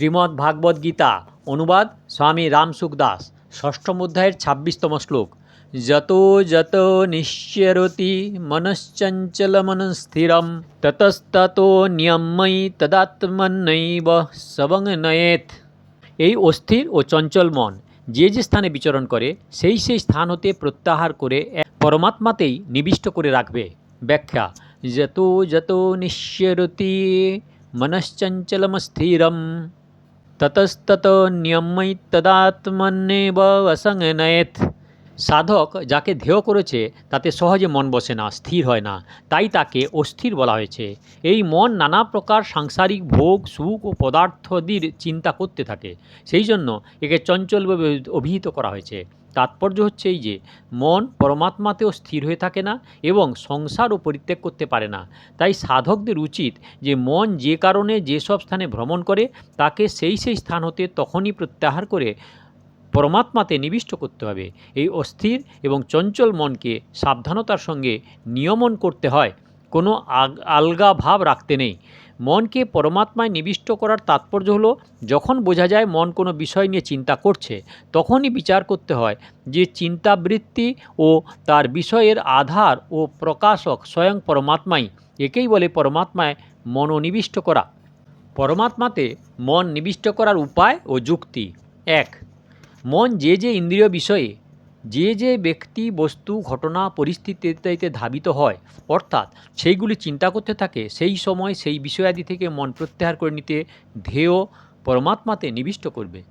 শ্রীমদ্ ভাগবত গীতা, অনুবাদ স্বামী রামসুখ দাস, ষষ্ঠম অধ্যায়ের ছাব্বিশতম শ্লোক। যত যত নিশ্চরতি মনশ্চঞ্চলমনস্থিরম ততস্তত নিয়ময়ী তদাত্মনৈব সবং নয়েত। এই অস্থির ও চঞ্চল মন যে যে স্থানে বিচরণ করে, সেই সেই স্থান হতে প্রত্যাহার করে পরমাত্মাতেই নিবিষ্ট করে রাখবে। ব্যাখ্যা, যত যত নিশ্চরতি মনশ্চঞ্চলমস্থিরম ততস্তত নিয়ময়ী তদাত্মন্যেব অসংনয়েত সাধক যাকে ধেয় করেছে, তাতে সহজে মন বসে না, স্থির হয় না। তাই তাকে অস্থির বলা হয়েছে। এই মন নানা প্রকার সাংসারিক ভোগ, সুখ ও পদার্থদির চিন্তা করতে থাকে। সেই জন্য একে চঞ্চলভাবে অভিহিত করা হয়েছে। তাৎপর্য হচ্ছে এই যে, মন পরমাত্মাতেও স্থির হয়ে থাকে না এবং সংসারও পরিত্যাগ করতে পারে না। তাই সাধকদের উচিত যে, মন যে কারণে যেসব স্থানে ভ্রমণ করে, তাকে সেই সেই স্থান হতে তখনই প্রত্যাহার করে পরমাত্মাতে নিবিষ্ট করতে হবে। এই অস্থির এবং চঞ্চল মনকে সাবধানতার সঙ্গে নিয়মন করতে হয়। কোনো আলগা ভাব রাখতে নেই। মনকে পরমাত্মায় নিবিষ্ট করার তাৎপর্য হলো, যখন বোঝা যায় মন কোনো বিষয় নিয়ে চিন্তা করছে, তখনই বিচার করতে হয় যে চিন্তাবৃত্তি ও তার বিষয়ের আধার ও প্রকাশক স্বয়ং পরমাত্মাই। একেই বলে পরমাত্মায় মনোনিবিষ্ট করা। পরমাত্মাতে মন নিবিষ্ট করার উপায় ও যুক্তি। এক, মন যে যে ইন্দ্রিয় বিষয়ে যে যে ব্যক্তি, বস্তু, ঘটনা পরিস্থিতিতে ধাবিত হয়, অর্থাৎ সেইগুলি চিন্তা করতে থাকে, সেই সময় সেই বিষয়াদি থেকে মন প্রত্যাহার করে নিতে ধেয় পরমাত্মাতে নিবিষ্ট করবে।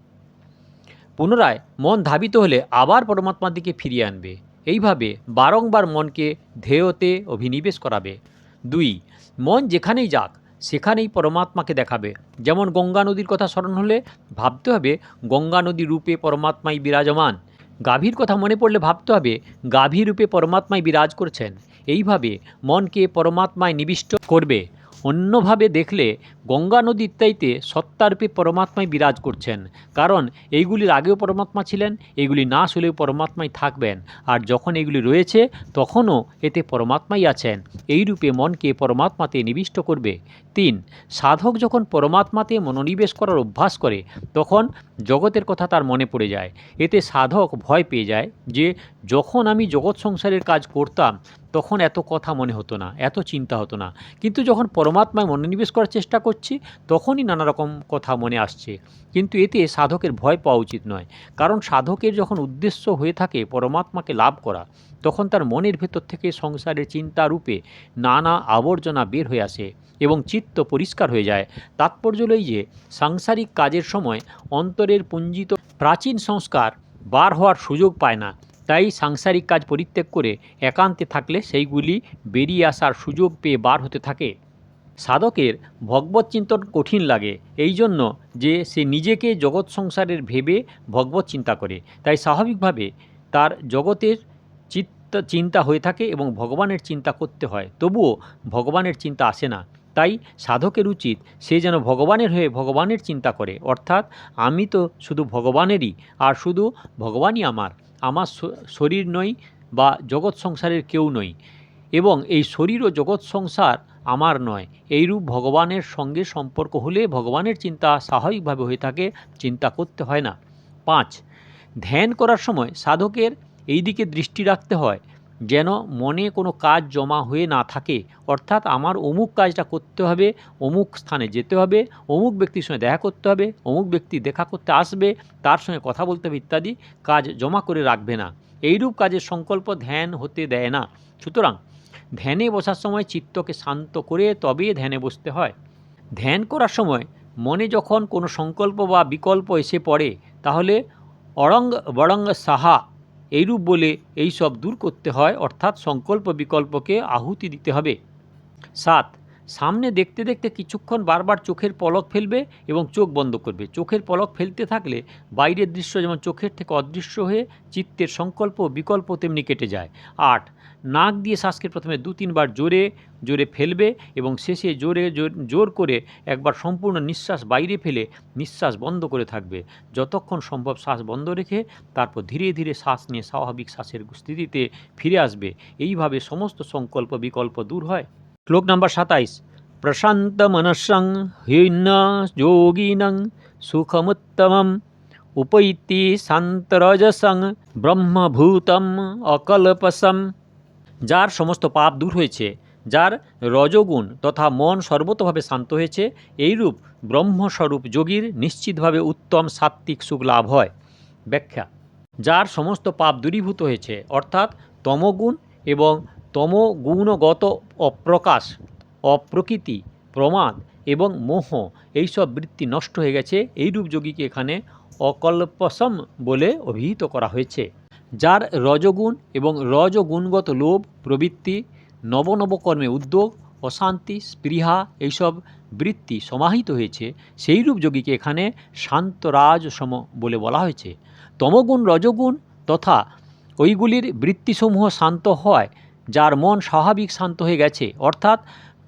পুনরায় মন ধাবিত হলে আবার পরমাত্মার দিকে ফিরিয়ে আনবে। এইভাবে বারংবার মনকে ধেয়তে অভিনিবেশ করাবে। দুই, মন যেখানেই যাক, সেখানেই পরমাত্মাকে দেখাবে। যেমন গঙ্গা নদীর কথা স্মরণ হলে ভাবতে হবে, গঙ্গা নদী রূপে পরমাত্মাই বিরাজমান। গাভীর কথা মনে পড়লে ভাবতে হবে গাভী রূপে পরমাত্মায় বিরাজ করছেন। এইভাবে মনকে পরমাত্মায় নিবিষ্ট করবে। অন্যভাবে দেখলে গঙ্গা নদী ইত্যাদিতে সত্তারূপে পরমাত্মাই বিরাজ করছেন। কারণ এইগুলির আগেও পরমাত্মা ছিলেন এইগুলি না হলেও পরমাত্মাই থাকবেন। আর যখন এগুলি রয়েছে, তখনও এতে পরমাত্মাই আছেন। এই রূপে মনকে পরমাত্মাতে নিবিষ্ট করবে। তিন, সাধক যখন পরমাত্মাতে মনোনিবেশ করার অভ্যাস করে, তখন জগতের কথা তার মনে পড়ে যায়। এতে সাধক ভয় পেয়ে যায় যে, যখন আমি জগৎ সংসারের কাজ করতাম তখন এত কথা মনে হতো না, এত চিন্তা হতো না। কিন্তু যখন পরমাত্মায় মনোনিবেশ করার চেষ্টা করছি, তখনই নানা রকম কথা মনে আসছে। কিন্তু এতে সাধকের ভয় পাওয়া উচিত নয়। কারণ সাধকের যখন উদ্দেশ্য হয়ে থাকে পরমাত্মাকে লাভ করা, তখন তার মনের ভেতর থেকে সংসারের চিন্তা রূপে নানা আবর্জনা বের হয়ে আসে এবং চিত্ত পরিষ্কার হয়ে যায়। তাৎপর্য হলো এই যে, সাংসারিক কাজের সময় অন্তরের পুঞ্জিত প্রাচীন সংস্কার বার হওয়ার সুযোগ পায় না। তাই সাংসারিক কাজ পরিত্যাগ করে একান্তে থাকলে সেইগুলি বেরিয়ে আসার সুযোগ পেয়ে বার হতে থাকে। সাধকের ভগবত চিন্তন কঠিন লাগে, এই জন্য যে সে নিজেকে জগৎ সংসারের ভেবে ভগবত চিন্তা করে। তাই স্বাভাবিকভাবে তার জগতের চিত্ত, চিন্তা হয়ে থাকে এবং ভগবানের চিন্তা করতে হয়। তবুও ভগবানের চিন্তা আসে না। তাই সাধকের উচিত সে যেন ভগবানের হয়ে ভগবানের চিন্তা করে। অর্থাৎ, আমি তো শুধু ভগবানেরই, আর শুধু ভগবানই আমার। আমার শরীর নই বা জগৎ সংসারের কেউ নই এবং এই শরীর ও জগৎ সংসার আমার নয়। এইরূপ ভগবানের সঙ্গে সম্পর্ক হলে ভগবানের চিন্তা স্বাভাবিকভাবে হয়ে থাকে, চিন্তা করতে হয় না। পাঁচ, ধ্যান করার সময় সাধকের এই দিকে দৃষ্টি রাখতে হয়। যেন মনে কোনো কাজ জমা হয়ে না থাকে। অর্থাৎ আমার অমুক কাজটা করতে হবে, অমুক স্থানে যেতে হবে, অমুক ব্যক্তির সঙ্গে দেখা করতে হবে, অমুক ব্যক্তি দেখা করতে আসবে, তার সঙ্গে কথা বলতে হবে ইত্যাদি কাজ জমা করে রাখবে না। এইরূপ কাজের সংকল্প ধ্যান হতে দেয় না। সুতরাং ধ্যানে বসার সময় চিত্তকে শান্ত করে তবে ধ্যানে বসতে হয়। ধ্যান করার সময় মনে যখন কোনো সংকল্প বা বিকল্প এসে পড়ে, তাহলে অরঙ্গ বরঙ্গ সাহা এইরূপ বলে এই সব দূর করতে হয় অর্থাৎ সংকল্প বিকল্পকে আহুতি দিতে হবে। সাত সামনে দেখতে দেখতে কিছুক্ষণ বারবার চোখের পলক ফেলবে এবং চোখ বন্ধ করবে। চোখের পলক ফেলতে থাকলে বাইরের দৃশ্য যেমন চোখের থেকে অদৃশ্য হয়ে চিত্তের সংকল্প বিকল্প তেমনি কেটে যায়। আট, নাক দিয়ে শ্বাসকে প্রথমে দু তিনবার জোরে জোরে ফেলবে এবং শেষে জোরে জোর করে একবার সম্পূর্ণ নিঃশ্বাস বাইরে ফেলে নিঃশ্বাস বন্ধ করে থাকবে। যতক্ষণ সম্ভব শ্বাস বন্ধ রেখে তারপর ধীরে ধীরে শ্বাস নিয়ে স্বাভাবিক শ্বাসের স্থিতিতে ফিরে আসবে। এইভাবে সমস্ত সংকল্প বিকল্প দূর হয়। শ্লোক নাম্বার সাতাইশ প্রশান্তমনসং হিন্ন যোগিনং সুখমুত্তমম উপৈতি শান্তরজসং ব্রহ্মভূতম অকল্পসম যার সমস্ত পাপ দূর হয়েছে, যার রজগুণ তথা মন সর্বতভাবে শান্ত হয়েছে, এইরূপ ব্রহ্মস্বরূপ যোগীর নিশ্চিতভাবে উত্তম সাত্ত্বিক সুখ লাভ হয়। ব্যাখ্যা। যার সমস্ত পাপ দূরীভূত হয়েছে, অর্থাৎ তমগুণ এবং তমগুণগত অপ্রকাশ, অপ্রকৃতি প্রমাদ এবং মোহ এইসব বৃত্তি নষ্ট হয়ে গেছে। এইরূপ যোগীকে এখানে অকল্পসম বলে অভিহিত করা হয়েছে, যার রজগুণ এবং রজগুণগত লোভ, প্রবৃত্তি নবনব কর্মে উদ্যোগ, অশান্তি, স্পৃহা এইসব বৃত্তি সমাহিত হয়েছে। সেইরূপ যোগীকে এখানে শান্তরাজসম বলে বলা হয়েছে। তমগুণ, রজগুণ তথা ওইগুলির বৃত্তিসমূহ শান্ত হয় যার মন স্বাভাবিক শান্ত হয়ে গেছে, অর্থাৎ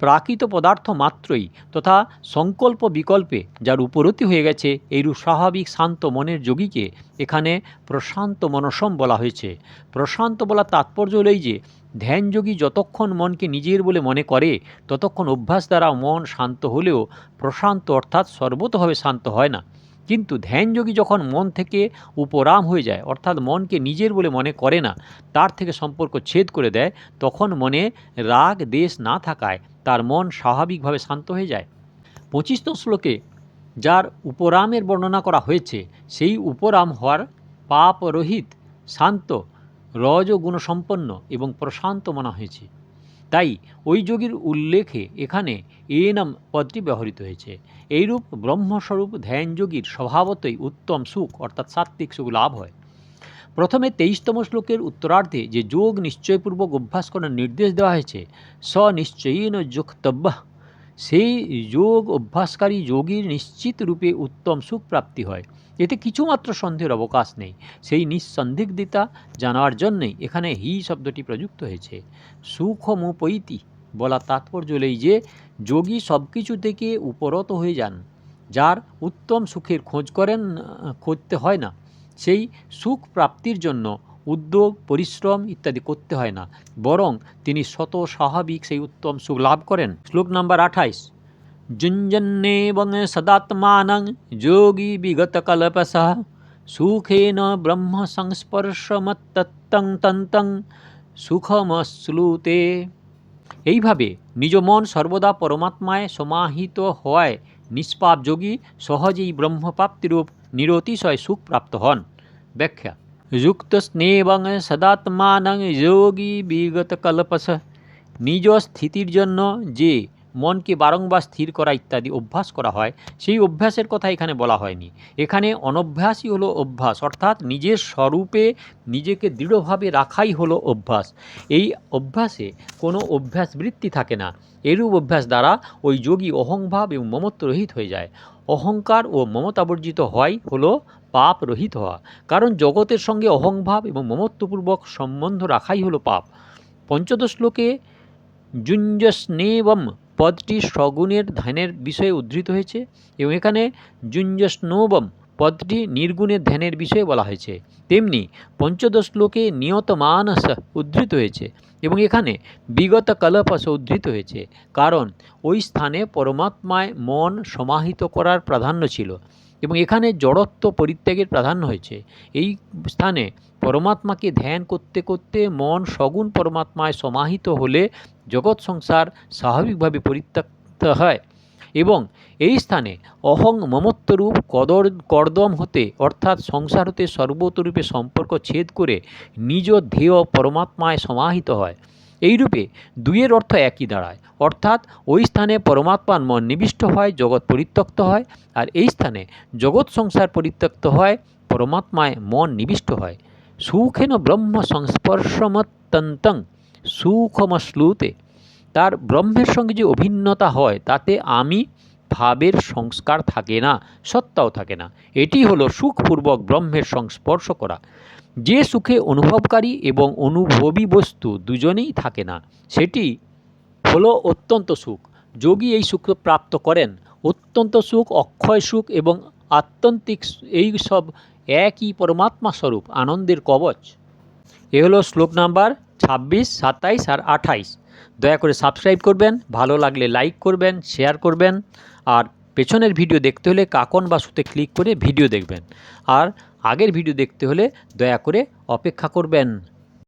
প্রাকৃত পদার্থ মাত্রই তথা সংকল্প বিকল্পে যার উপরতি হয়ে গেছে, এইরূপ স্বাভাবিক শান্ত মনের যোগীকে এখানে প্রশান্ত মনসম বলা হয়েছে। প্রশান্ত বলার তাৎপর্য হলেই যে ধ্যানযোগী যতক্ষণ মনকে নিজের বলে মনে করে, ততক্ষণ অভ্যাস দ্বারা মন শান্ত হলেও প্রশান্ত অর্থাৎ সর্বতভাবে শান্ত হয় না। কিন্তু ধ্যানযোগী যখন মন থেকে উপরাম হয়ে যায়, অর্থাৎ মনকে নিজের বলে মনে করে না, তার থেকে সম্পর্ক ছেদ করে দেয়, তখন মনে রাগ দেশ না থাকায় তার মন স্বাভাবিকভাবে শান্ত হয়ে যায়। পঁচিশতম শ্লোকে, যার উপরামের বর্ণনা করা হয়েছে, সেই উপরাম হওয়ার পাপ রহিত শান্ত, রজগুণসম্পন্ন এবং প্রশান্ত মনা হয়েছে। তাই ওই যোগীর উল্লেখে এখানে এ নাম পদটি ব্যবহৃত হয়েছে। এইরূপ ব্রহ্মস্বরূপ ধ্যানযোগীর স্বভাবতই উত্তম সুখ, অর্থাৎ সাত্ত্বিক সুখ লাভ হয়। প্রথমে তেইশতম শ্লোকের উত্তরার্ধে যে যোগ নিশ্চয়পূর্বক অভ্যাস করার নির্দেশ দেওয়া হয়েছে স নিশ্চয়ীন যোগতব্য সেই যোগ অভ্যাসকারী যোগীর নিশ্চিত রূপে উত্তম সুখ প্রাপ্তি হয়। এতে কিছুমাত্র সন্দেহের অবকাশ নেই। সেই নিঃসন্দিগ্ধিতা জানার জন্যই এখানে হি শব্দটি প্রযুক্ত হয়েছে। সুখমুপৈতি বলা তাৎপর্য হলেই যে, যোগী সব কিছু থেকে উপরত হয়ে যান, যার উত্তম সুখের খোঁজ করেন, করতে হয় না। সেই সুখ প্রাপ্তির জন্য উদ্যোগ, পরিশ্রম ইত্যাদি করতে হয় না। বরং তিনি শত স্বাভাবিক সেই উত্তম সুখ লাভ করেন। শ্লোক নাম্বার আঠাইশ। जुञ्जन्नेवं सदात्मानं যোগী বিগত কল্পস সুখেন ব্রহ্ম সংস্পর্শমত্তং তন্তং সুখমশ্লুতে এইভাবে নিজ মন সর্বদা পরমাত্মায় সমাহিত হওয়ায় নিষ্পাপ যোগী সহজেই ব্রহ্মপ্রাপ্তিরূপ নিরতিশয় সুখ প্রাপ্ত হন ব্যাখ্যা যুক্ত স্নেবং সদাত্মানং যোগী বিগত কল্পস নিজ স্থিতির জন্য যে মনকে বারংবার স্থির করা ইত্যাদি অভ্যাস করা হয়, সেই অভ্যাসের কথা এখানে বলা হয়নি। এখানে অনভ্যাসই হলো অভ্যাস, অর্থাৎ নিজের স্বরূপে নিজেকে দৃঢ়ভাবে রাখাই হলো অভ্যাস। এই অভ্যাসে কোনো অভ্যাস বৃত্তি থাকে না। এরূপ অভ্যাস দ্বারা ওই যোগী অহংভাব এবং মমত্ব রহিত হয়ে যায়। অহংকার ও মমতাবর্জিত হওয়াই হলো পাপ রহিত হওয়া। কারণ জগতের সঙ্গে অহংভাব এবং মমত্বপূর্বক সম্বন্ধ রাখাই হলো পাপ। পঞ্চদশ শ্লোকে যুঞ্জস্নেবম পদটি সগুণের ধ্যানের বিষয়ে উদ্ধৃত হয়েছে এবং এখানে যুঞ্জস্নোবম পদটি নির্গুণের ধ্যানের বিষয়ে বলা হয়েছে। তেমনি পঞ্চদশ শ্লোকে নিয়ত মানস উদ্ধৃত হয়েছে এবং এখানে বিগত কলপস উদ্ধৃত হয়েছে কারণ ওই স্থানে পরমাত্মায় মন সমাহিত করার প্রাধান্য ছিল এবং এখানে জড়ত্ব পরিত্যাগের প্রাধান্য হয়েছে। এই স্থানে পরমাত্মাকে ধ্যান করতে করতে মন সগুণ পরমাত্মায় সমাহিত হলে জগৎ সংসার স্বাভাবিকভাবে পরিত্যক্ত হয় এবং এই স্থানে অহং মমত্বরূপ কদর কর্দম হতে অর্থাৎ সংসার হতে সর্বতরূপে সম্পর্ক ছেদ করে নিজ ধ্যেয় পরমাত্মায় সমাহিত হয়। এইরূপে দুইয়ের অর্থ একই দাঁড়ায়। অর্থাৎ ওই স্থানে পরমাত্মার মন নিবিষ্ট হয়, জগৎ পরিত্যক্ত হয়, আর এই স্থানে জগৎ সংসার পরিত্যক্ত হয়, পরমাত্মায় মন নিবিষ্ট হয়। সুখেন ব্রহ্ম সংস্পর্শমত্যন্তং, সুখমশ্লুতে। তার ব্রহ্মের সঙ্গে যে অভিন্নতা হয়, তাতে আমি ভাবের সংস্কার থাকে না, সত্তাও থাকে না। এটি হলো সুখপূর্বক ব্রহ্মের সংস্পর্শ করা। যে সুখে অনুভবকারী এবং অনুভবী বস্তু দুজনেই থাকে না, সেটি হলো অত্যন্ত সুখ। যোগী এই সুখ প্রাপ্ত করেন। অত্যন্ত সুখ, অক্ষয় সুখ এবং আত্যন্তিক এই সব একই পরমাত্মা স্বরূপ, আনন্দের কবচ। এ হলো শ্লোক নাম্বার ছাব্বিশ, সাতাইশ আর আঠাইশ। দয়া করে সাবস্ক্রাইব করবেন, ভালো লাগলে লাইক করবেন, শেয়ার করবেন, আর পেছনের ভিডিও দেখতে হলে কাকন বা সুতে ক্লিক করে ভিডিও দেখবেন। আর আগের ভিডিও দেখতে হলে দয়া করে অপেক্ষা করবেন।